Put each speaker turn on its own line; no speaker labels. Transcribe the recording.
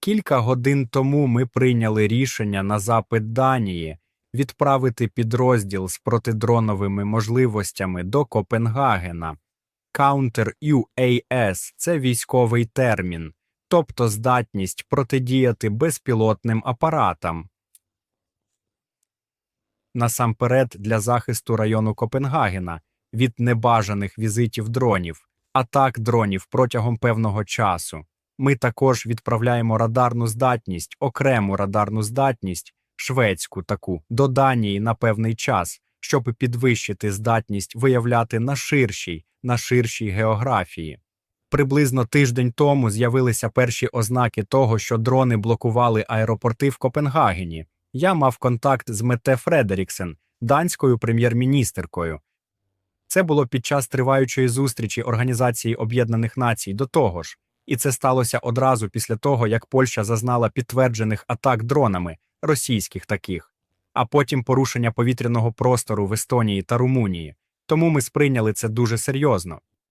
Кілька годин тому ми прийняли рішення на запит Данії відправити підрозділ з протидроновими можливостями до Копенгагена. Counter-UAS – це військовий термін, тобто здатність протидіяти безпілотним апаратам. Насамперед для захисту району Копенгагена від небажаних візитів дронів, атак дронів протягом певного часу. Ми також відправляємо радарну здатність, окрему радарну здатність, шведську таку, до Данії на певний час, щоб підвищити здатність виявляти на ширшій, на ширшій географії. Приблизно тиждень тому з'явилися перші ознаки того, що дрони блокували аеропорти в Копенгагені. Я мав контакт з Мете Фредеріксен, данською прем'єр-міністеркою. Це було під час триваючої зустрічі Організації Об'єднаних Націй до того ж, і це сталося одразу після того, як Польща зазнала підтверджених атак дронами, російських таких, а потім порушення повітряного простору в Естонії та Румунії. Тому ми сприйняли це дуже серйозно.